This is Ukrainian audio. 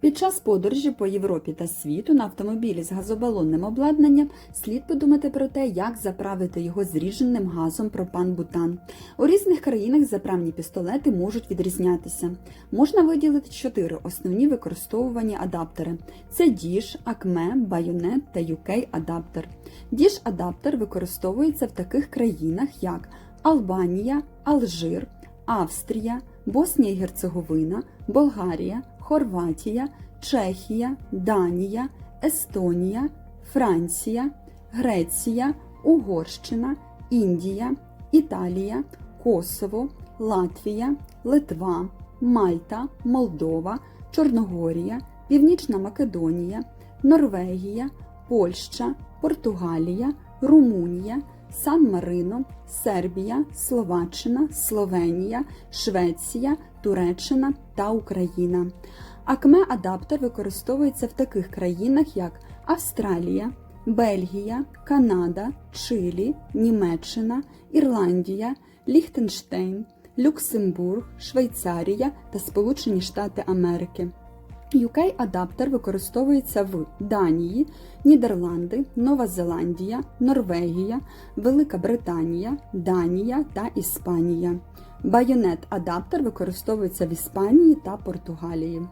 Під час подорожі по Європі та світу на автомобілі з газобалонним обладнанням слід подумати про те, як заправити його зріженим газом пропан-бутан. У різних країнах заправні пістолети можуть відрізнятися. Можна виділити чотири основні використовувані адаптери: це діж, акме, байонет та UK адаптер. Діж адаптер використовується в таких країнах, як Албанія, Алжир, Австрія, Боснія і Герцеговина, Болгарія, Хорватія, Чехія, Данія, Естонія, Франція, Греція, Угорщина, Індія, Італія, Косово, Латвія, Литва, Мальта, Молдова, Чорногорія, Північна Македонія, Норвегія, Польща, Португалія, Румунія, Сан-Марино, Сербія, Словаччина, Словенія, Швеція, Туреччина та Україна. Акме адаптер використовується в таких країнах, як Австралія, Бельгія, Канада, Чилі, Німеччина, Ірландія, Ліхтенштейн, Люксембург, Швейцарія та Сполучені Штати Америки. UK адаптер використовується в Данії, Нідерланди, Нова Зеландія, Норвегія, Велика Британія, Данія та Іспанія. Байонет адаптер використовується в Іспанії та Португалії.